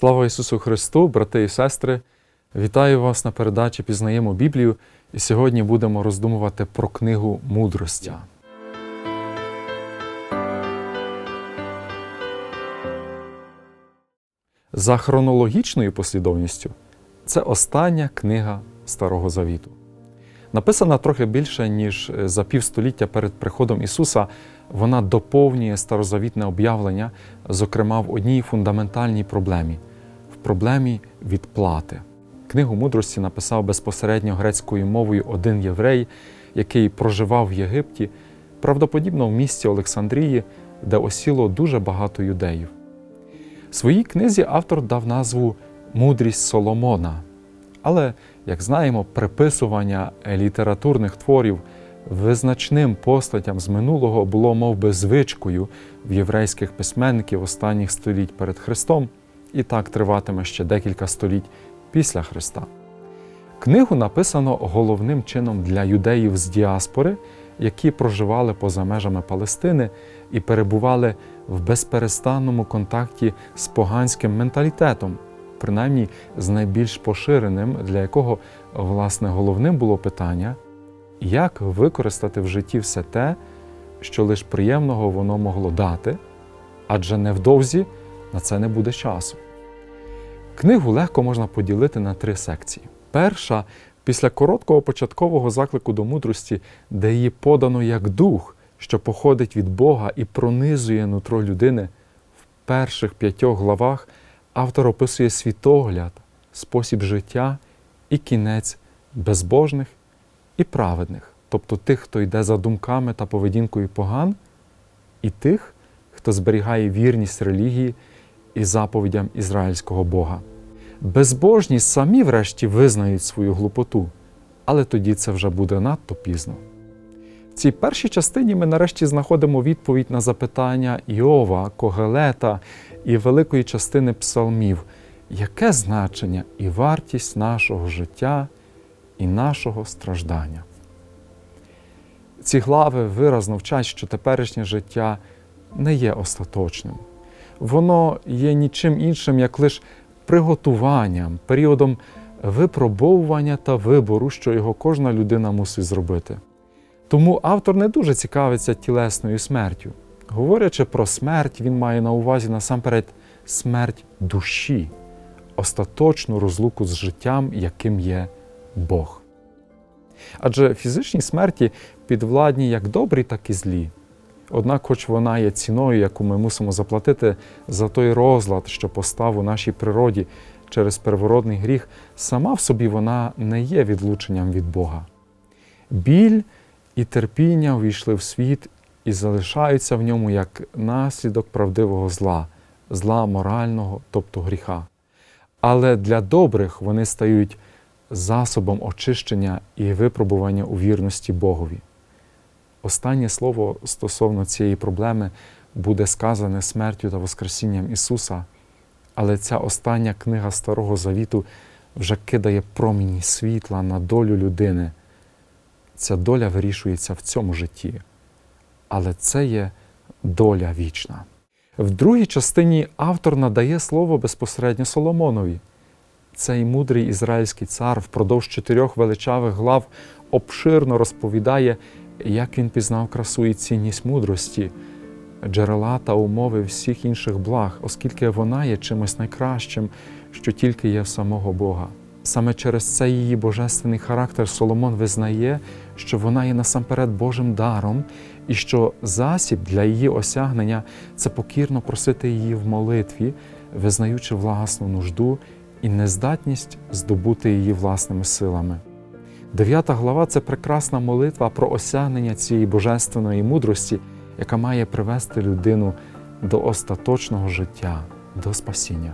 Слава Ісусу Христу, брати і сестри! Вітаю вас на передачі Пізнаємо Біблію. І сьогодні будемо роздумувати про книгу мудрості. За хронологічною послідовністю це остання книга Старого Завіту. Написана трохи більше, ніж за півстоліття перед приходом Ісуса, вона доповнює старозавітне об'явлення, зокрема в одній фундаментальній проблемі проблемі відплати. Книгу мудрості написав безпосередньо грецькою мовою один єврей, який проживав в Єгипті, правдоподібно в місті Олександрії, де осіло дуже багато юдеїв. Своїй книзі автор дав назву Мудрість Соломона. Але, як знаємо, приписування літературних творів визначним постатям з минулого було мов би, звичкою в єврейських письменників останніх століть перед Христом, і так триватиме ще декілька століть після Христа. Книгу написано головним чином для юдеїв з діаспори, які проживали поза межами Палестини і перебували в безперестанному контакті з поганським менталітетом, принаймні з найбільш поширеним, для якого власне головним було питання, як використати в житті все те, що лише приємного воно могло дати, адже невдовзі на це не буде часу. Книгу легко можна поділити на три секції. Перша після короткого початкового заклику до мудрості, де її подано як дух, що походить від Бога і пронизує нутро людини, в перших п'ятьох главах автор описує світогляд, спосіб життя і кінець безбожних і праведних, тобто тих, хто йде за думками та поведінкою поган, і тих, хто зберігає вірність релігії і заповідям ізраїльського Бога. Безбожні самі, врешті, визнають свою глупоту, але тоді це вже буде надто пізно. В цій першій частині ми нарешті знаходимо відповідь на запитання Іова, Когелета і великої частини псалмів, яке значення і вартість нашого життя і нашого страждання. Ці глави виразно вчать, що теперішнє життя не є остаточним. Воно є нічим іншим, як лише приготуванням, періодом випробовування та вибору, що його кожна людина мусить зробити. Тому автор не дуже цікавиться тілесною смертю. Говорячи про смерть, він має на увазі насамперед смерть душі, остаточну розлуку з життям, яким є Бог. Адже фізичній смерті підвладні як добрі, так і злі. Однак, хоч вона є ціною, яку ми мусимо заплатити за той розлад, що постав у нашій природі через первородний гріх, сама в собі вона не є відлученням від Бога. Біль і терпіння увійшли в світ і залишаються в ньому як наслідок правдивого зла, зла морального, тобто гріха. Але для добрих вони стають засобом очищення і випробування у вірності Богові. Останнє слово стосовно цієї проблеми буде сказане смертю та Воскресінням Ісуса, але ця остання книга Старого Завіту вже кидає проміні світла на долю людини. Ця доля вирішується в цьому житті, але це є доля вічна. В другій частині автор надає слово безпосередньо Соломонові. Цей мудрий ізраїльський цар впродовж чотирьох величавих глав обширно розповідає, як він пізнав красу і цінність мудрості, джерела та умови всіх інших благ, оскільки вона є чимось найкращим, що тільки є в самого Бога. Саме через цей її божественний характер Соломон визнає, що вона є насамперед Божим даром, і що засіб для її осягнення це покірно просити її в молитві, визнаючи власну нужду і нездатність здобути її власними силами. Дев'ята глава це прекрасна молитва про осягнення цієї божественної мудрості, яка має привести людину до остаточного життя, до спасіння.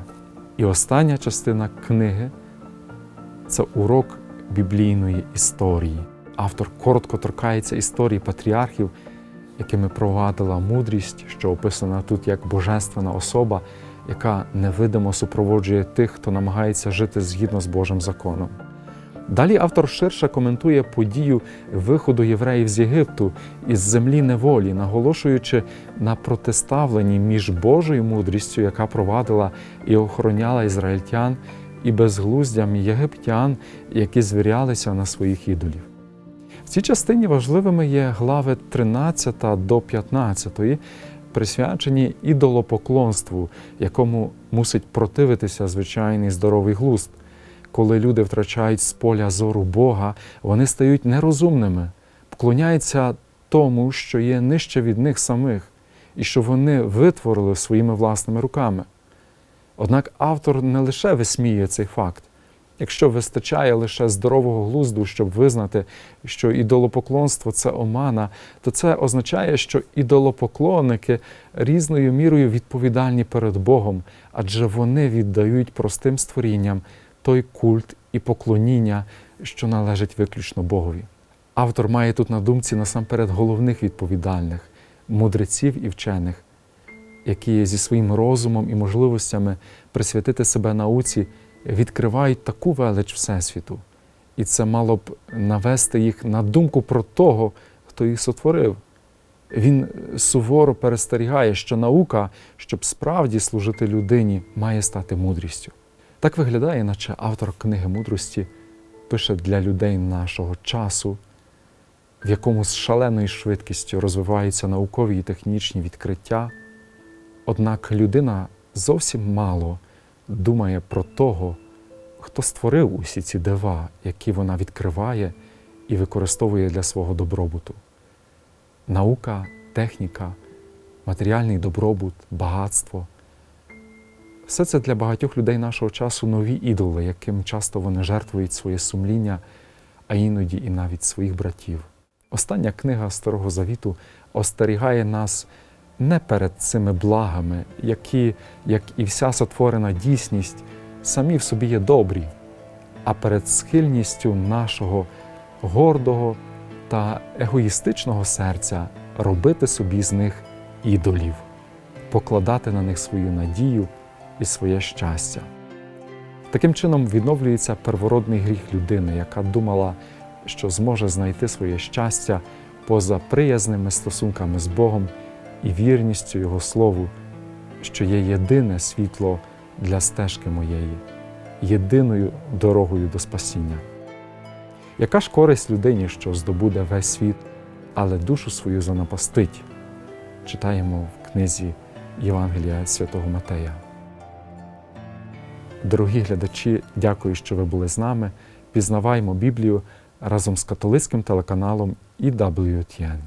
І остання частина книги це урок біблійної історії. Автор коротко торкається історії патріархів, якими провадила мудрість, що описана тут як божественна особа, яка невидимо супроводжує тих, хто намагається жити згідно з Божим законом. Далі автор ширше коментує подію виходу євреїв з Єгипту із землі неволі, наголошуючи на протиставленні між Божою мудрістю, яка провадила і охороняла ізраїльтян, і безглуздям єгиптян, які звірялися на своїх ідолів. В цій частині важливими є глави 13 до 15, присвячені ідолопоклонству, якому мусить противитися звичайний здоровий глузд. Коли люди втрачають з поля зору Бога, вони стають нерозумними, поклоняються тому, що є нижче від них самих, і що вони витворили своїми власними руками. Однак автор не лише висміює цей факт. Якщо вистачає лише здорового глузду, щоб визнати, що ідолопоклонство це омана, то це означає, що ідолопоклонники різною мірою відповідальні перед Богом, адже вони віддають простим створінням той культ і поклоніння, що належить виключно Богові. Автор має тут на думці насамперед головних відповідальних мудреців і вчених, які зі своїм розумом і можливостями присвятити себе науці відкривають таку велич Всесвіту. І це мало б навести їх на думку про того, хто їх сотворив. Він суворо перестерігає, що наука, щоб справді служити людині, має стати мудрістю. Так виглядає, наче автор книги мудрості пише для людей нашого часу, в якому з шаленою швидкістю розвиваються наукові і технічні відкриття. Однак людина зовсім мало думає про того, хто створив усі ці дива, які вона відкриває і використовує для свого добробуту. Наука, техніка, матеріальний добробут, багатство. Все це для багатьох людей нашого часу нові ідоли, яким часто вони жертвують своє сумління, а іноді і навіть своїх братів. Остання книга Старого Завіту остерігає нас не перед цими благами, які, як і вся сотворена дійсність, самі в собі є добрі, а перед схильністю нашого гордого та егоїстичного серця робити собі з них ідолів, покладати на них свою надію і своє щастя. Таким чином відновлюється первородний гріх людини, яка думала, що зможе знайти своє щастя поза приязними стосунками з Богом і вірністю Його Слову, що є єдине світло для стежки моєї, єдиною дорогою до спасіння. Яка ж користь людині, що здобуде весь світ, але душу свою занапастить? Читаємо в книзі Євангелія святого Матея. Дорогі глядачі, дякую, що ви були з нами. Пізнаваймо Біблію разом з католицьким телеканалом EWTN.